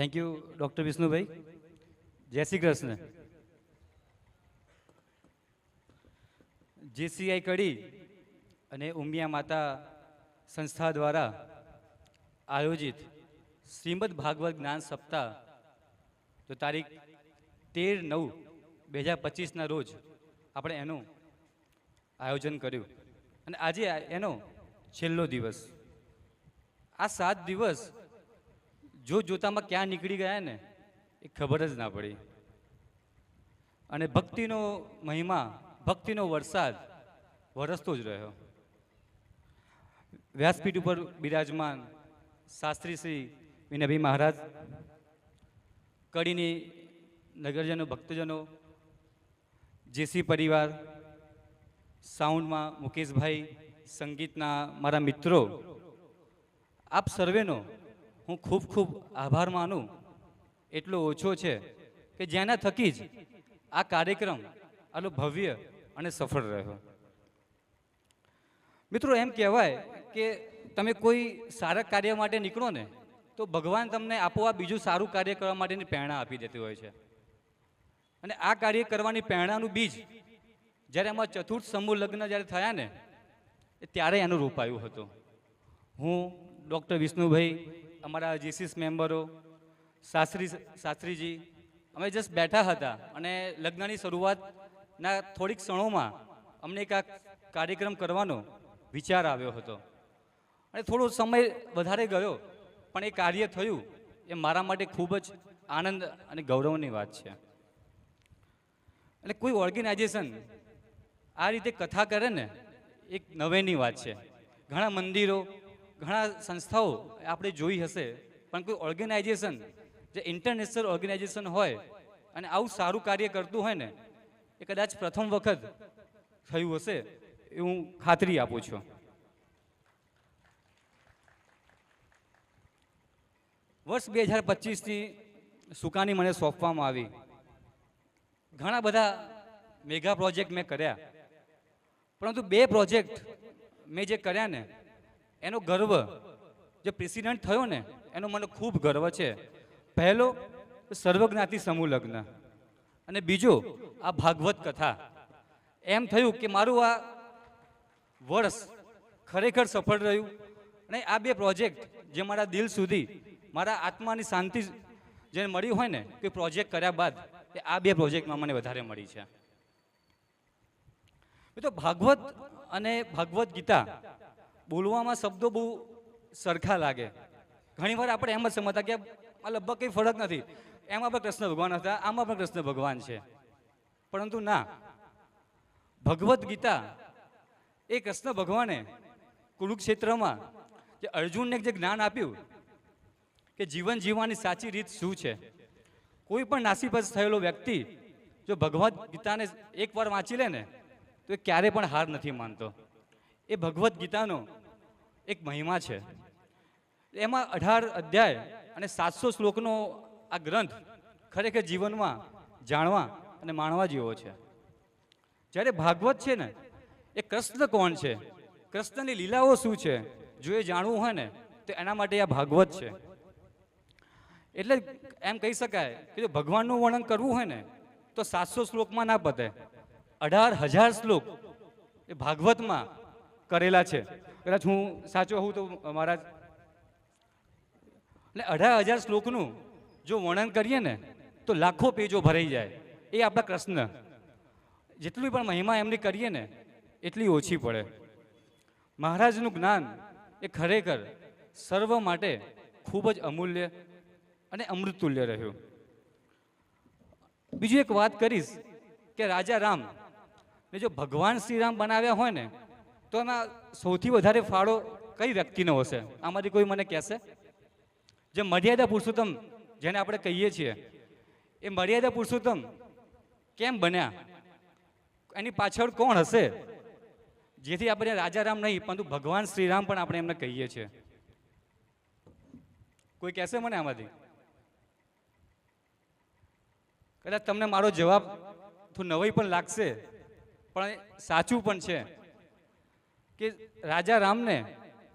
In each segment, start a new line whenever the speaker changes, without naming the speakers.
Thank you doctor Vishnubhai જય Shri Krishna GCI કડી અને ઉમિયા માતા સંસ્થા દ્વારા આયોજિત શ્રીમદ ભાગવત જ્ઞાન સપ્તાહ, તો તારીખ તેર નવ બે હજાર પચીસના રોજ આપણે એનું આયોજન કર્યું. અને આજે એનો છેલ્લો દિવસ. આ સાત દિવસ જો જોતામાં ક્યાં નીકળી ગયા ને, એ ખબર જ ના પડી. અને ભક્તિનો મહિમા, ભક્તિનો વરસાદ વરસતો જ રહ્યો. વ્યાસપીઠ ઉપર બિરાજમાન શાસ્ત્રી શ્રી વિનયભાઈ મહારાજ, કડીની નગરજનો, ભક્તજનો, જેસી પરિવાર, સાઉન્ડમાં મુકેશભાઈ, સંગીતના મારા મિત્રો, આપ સર્વેનો હું ખૂબ ખૂબ આભાર માનું. એટલો ઓછો છે કે જેના થકી જ આ કાર્યક્રમ આટલો ભવ્ય અને સફળ રહ્યો. મિત્રો, એમ કહેવાય કે તમે કોઈ સારા કાર્ય માટે નીકળો ને, તો ભગવાન તમને આપોઆપ બીજું સારું કાર્ય કરવા માટેની પ્રેરણા આપી દેતી હોય છે. અને આ કાર્ય કરવાની પ્રેરણાનું બીજ જ્યારે એમાં ચતુર્થ સમૂહ લગ્ન જ્યારે થયા ને ત્યારે એનું રોપાયું હતું. હું ડૉક્ટર વિષ્ણુભાઈ અમારા જીસીસ મેમ્બરો શાસ્ત્રી શાસ્ત્રીજી અમે જસ્ટ બેઠા હતા અને લગ્નની શરૂઆતના થોડીક ક્ષણોમાં અમને એક આ કાર્યક્રમ કરવાનો વિચાર આવ્યો હતો. અને થોડો સમય વધારે ગયો, પણ એ કાર્ય થયું એ મારા માટે ખૂબ જ આનંદ અને ગૌરવની વાત છે. એટલે કોઈ ઓર્ગેનાઇઝેશન આ રીતે કથા કરે ને, એક નવેની વાત છે. ઘણા મંદિરો ઘણા સંસ્થાઓ આપણે જોઈ હશે, પણ કોઈ ઓર્ગેનાઇઝેશન જે ઇન્ટરનેશનલ ઓર્ગેનાઇઝેશન હોય અને આવું સારું કાર્ય કરતું હોય ને, એ કદાચ પ્રથમ વખત થયું હશે, એ હું ખાતરી આપું છું. વર્ષ બે હજાર પચીસથી સુકાની મને સોંપવામાં આવી. ઘણા બધા મેગા પ્રોજેક્ટ મેં કર્યા. પરંતુ બે પ્રોજેક્ટ મેં જે કર્યા ને એનો ગર્વ જે પ્રેસિડન્ટ થયો ને, એનો મને ખૂબ ગર્વ છે. પહેલો સર્વજ્ઞાતિ સમૂહ લગ્ન. અને બીજો આ ભાગવત કથા. એમ થયું કે મારું આ વર્ષ ખરેખર સફળ રહ્યું અને આ બે પ્રોજેક્ટ જે મારા દિલ સુધી, મારા આત્માની શાંતિ જે મળી હોય ને કે પ્રોજેક્ટ કર્યા બાદ એ આ બે પ્રોજેક્ટમાં મને વધારે મળી છે. તો ભાગવત અને ભાગવત ગીતા બોલવામાં શબ્દો બહુ સરખા લાગે. ઘણીવાર આપણે એમ જ સમજતા કે આ લગભગ કંઈ ફરક નથી. એમાં પણ કૃષ્ણ ભગવાન હતા, આમાં પણ કૃષ્ણ ભગવાન છે. પરંતુ ના, ભગવદ્ ગીતા એ કૃષ્ણ ભગવાને કુરુક્ષેત્રમાં જે અર્જુનને જે જ્ઞાન આપ્યું કે જીવન જીવવાની સાચી રીત શું છે. કોઈ પણ નાસીપસ થયેલો વ્યક્તિ જો ભગવદ્ ગીતાને એકવાર વાંચી લે ને, તો એ ક્યારે પણ હાર નથી માનતો. એ ભગવદ્ ગીતાનો એક મહિમા છે. એમાં અઢાર અધ્યાય અને સાતસો શ્લોકનો આ ગ્રંથ ખરેખર જીવનમાં જાણવા અને માણવા જેવો છે. જ્યારે ભાગવત છે ને, એ કૃષ્ણ કોણ છે? કૃષ્ણની લીલાઓ શું છે? જો એ જાણવું હોય ને, તો એના માટે આ ભાગવત છે. એટલે એમ કહી શકાય કે જો ભગવાનનું વર્ણન કરવું હોય ને, તો સાતસો શ્લોકમાં ના પતે. અઢાર હજાર શ્લોક એ ભાગવતમાં કરેલા છે. કદાચ હું સાચો હોઉં તો મારા એટલે અઢાર હજાર શ્લોકનું જો વર્ણન કરીએ ને, તો લાખો પેજો ભરાઈ જાય. એ આપણા કૃષ્ણ જેટલી પણ મહિમા એમની કરીએ ને, એટલી ઓછી પડે. મહારાજનું જ્ઞાન એ ખરેખર સર્વ માટે ખૂબ જ અમૂલ્ય અને અમૃતતુલ્ય રહ્યું. બીજું એક વાત કરીશ કે રાજા રામ ને જો ભગવાન શ્રી રામ બનાવ્યા હોય ને તો એમાં સૌથી વધારે ફાળો કઈ વ્યક્તિનો હશે? આમાંથી કોઈ મને કહેશે? જે મર્યાદા પુરુષોત્તમ, જેને આપણે કહીએ છીએ, એ મર્યાદા પુરુષોત્તમ કેમ બન્યા? એની પાછળ કોણ હશે? જેથી આપણે રાજારામ નહીં, પરંતુ ભગવાન શ્રીરામ પણ આપણે એમને કહીએ છીએ. કોઈ કહેશે મને આમાંથી? કદાચ તમને મારો જવાબ થોડું નવાઈ પણ લાગશે, પણ સાચું પણ છે. કે રાજા રામને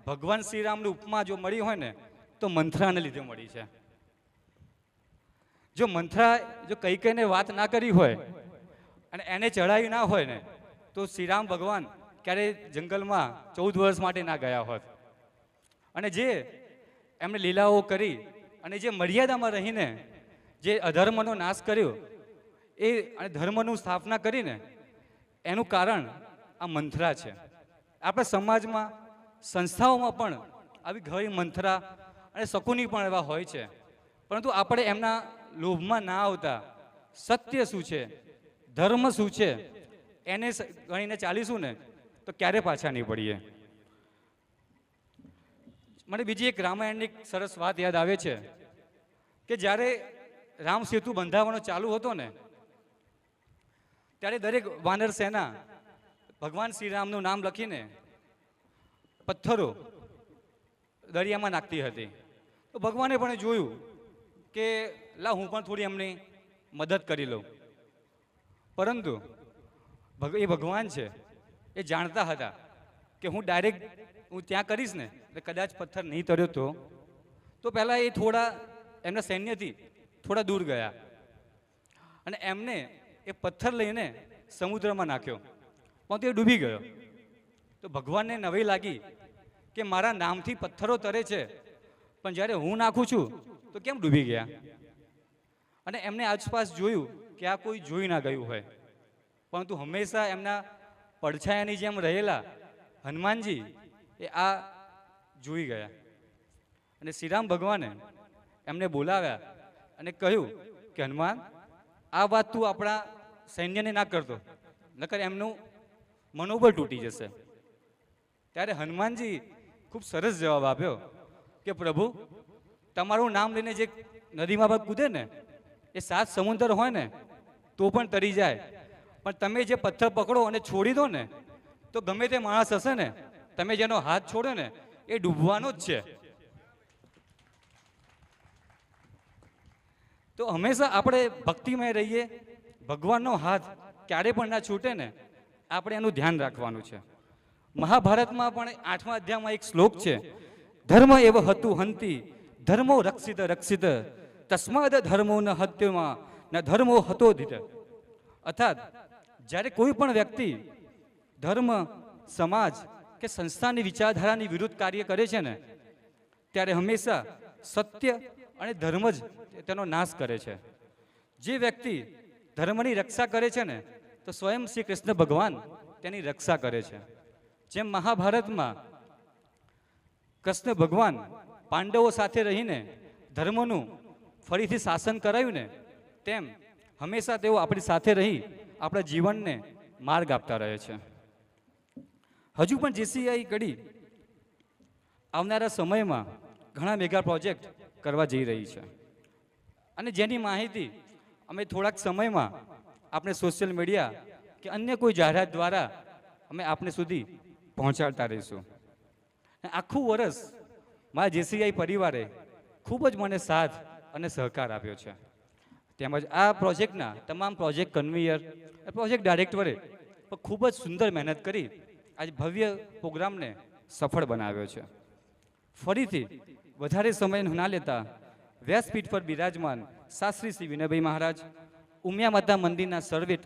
ભગવાન શ્રીરામની ઉપમા જો મળી હોય ને, તો મંથરાને લીધે મળી છે. જો મંથરા જો કઈ કઈને વાત ના કરી હોય અને એને ચડાવી ના હોય ને, તો શ્રીરામ ભગવાન ક્યારેય જંગલમાં ચૌદ વર્ષ માટે ના ગયા હોત. અને જે એમણે લીલાઓ કરી અને જે મર્યાદામાં રહીને જે અધર્મનો નાશ કર્યો, એ અને ધર્મનું સ્થાપના કરીને એનું કારણ આ મંથરા છે. આપણા સમાજમાં, સંસ્થાઓમાં પણ આવી ઘણી મંથરા અને શકુની પણ એવા હોય છે. પરંતુ આપણે એમના લોભમાં ના આવતા, સત્ય શું છે, ધર્મ શું છે, એને ગણીને ચાલીશું ને, તો ક્યારે પાછા નહીં પડીએ? મને બીજી એક રામાયણની સરસ વાત યાદ આવે છે કે જ્યારે રામ સેતુ બંધાવવાનો ચાલુ હતો ને, ત્યારે દરેક વાનર સેના ભગવાન શ્રીરામનું નામ લખીને પથ્થરો દરિયામાં નાખતી હતી. તો ભગવાને પણ જોયું કે, લા, હું પણ થોડી એમની મદદ કરી લઉં. પરંતુ એ ભગવાન છે, એ જાણતા હતા કે હું ડાયરેક્ટ હું ત્યાં કરીશ ને, એટલે કદાચ પથ્થર નહીં તર્યો તો તો પહેલાં એ થોડા, એમના સૈન્યથી થોડા દૂર ગયા. અને એમને એ પથ્થર લઈને સમુદ્રમાં નાખ્યો. પણ તે ડૂબી ગયો. તો ભગવાનને નવાઈ લાગી કે મારા નામથી પથ્થરો તરે છે, પણ જ્યારે હું નાખું છું, તો કેમ ડૂબી ગયા? અને એમને આસપાસ જોયું કે આ કોઈ જોઈ ના ગયું હોય. પરંતુ હંમેશા એમના પડછાયાની જેમ રહેલા હનુમાનજી એ આ જોઈ ગયા. અને શ્રીરામ ભગવાને એમને બોલાવ્યા અને કહ્યું કે હનુમાન, આ વાત તું આપણા સૈન્યને ના કરતો નકર એમનું મનોબળ તૂટી જશે. ત્યારે હનુમાનજી ખૂબ સરસ જવાબ આપ્યો કે, પ્રભુ, તમારું નામ લઈને જે નદીમાં ભાગ કૂદે ને, એ સાત સમુદ્ર હોય ને, તો પણ તરી જાય. પણ તમે જે પથ્થર પકડો અને છોડી દો ને, તો ગમે તે માણસ હશે ને, તમે જેનો હાથ છોડો ને, એ ડૂબવાનો જ છે. તો હંમેશા આપણે ભક્તિમય રહીએ. ભગવાનનો હાથ ક્યારે પણ ના છૂટે ને આપણે એનું ધ્યાન રાખવાનું છે. મહાભારતમાં પણ આઠમા અધ્યાયમાં એક શ્લોક છે, ધર્મ એવ હતું હંતી, ધર્મો રક્ષિત રક્ષિત, તસ્માદ ધર્મો ન હત્યમાં, ન ધર્મો હતો ધીત. અર્થાત, જ્યારે કોઈ પણ વ્યક્તિ ધર્મ, સમાજ કે સંસ્થાની વિચારધારાની વિરુદ્ધ કાર્ય કરે છે ને, ત્યારે હંમેશા સત્ય અને ધર્મ જ તેનો નાશ કરે છે. જે વ્યક્તિ ધર્મની રક્ષા કરે છે ને તો સ્વયં શ્રી કૃષ્ણ ભગવાન તેની રક્ષા કરે છે. જેમ મહાભારતમાં કૃષ્ણ ભગવાન પાંડવો સાથે રહીને ધર્મનું ફરીથી શાસન કરાયું ને તેમ હંમેશા તેઓ આપણી સાથે રહી આપણા જીવનને માર્ગ આપતા રહે છે. હજુ પણ જીસીઆઈ કડી આવનારા સમયમાં ઘણા મેગા પ્રોજેક્ટ કરવા જઈ રહી છે. અને જેની માહિતી અમે થોડાક સમયમાં આપણે સોશિયલ મીડિયા કે અન્ય કોઈ જાહેરાત દ્વારા અમે આપને સુધી પહોંચાડતા રહીશું. આખું વર્ષ મારા જેસીઆઈ પરિવારે ખૂબ જ મને સાથ અને સહકાર આપ્યો છે. તેમજ આ પ્રોજેક્ટના તમામ પ્રોજેક્ટ કન્વીયર, પ્રોજેક્ટ ડાયરેક્ટરે પણ ખૂબ જ સુંદર મહેનત કરી આજે ભવ્ય પ્રોગ્રામને સફળ બનાવ્યો છે. ફરીથી વધારે સમય ના લેતા વ્યાસપીઠ પર બિરાજમાન શાસ્ત્રી શ્રી વિનયભાઈ મહારાજ ઉમિયા માતા મંદિરના સર્વે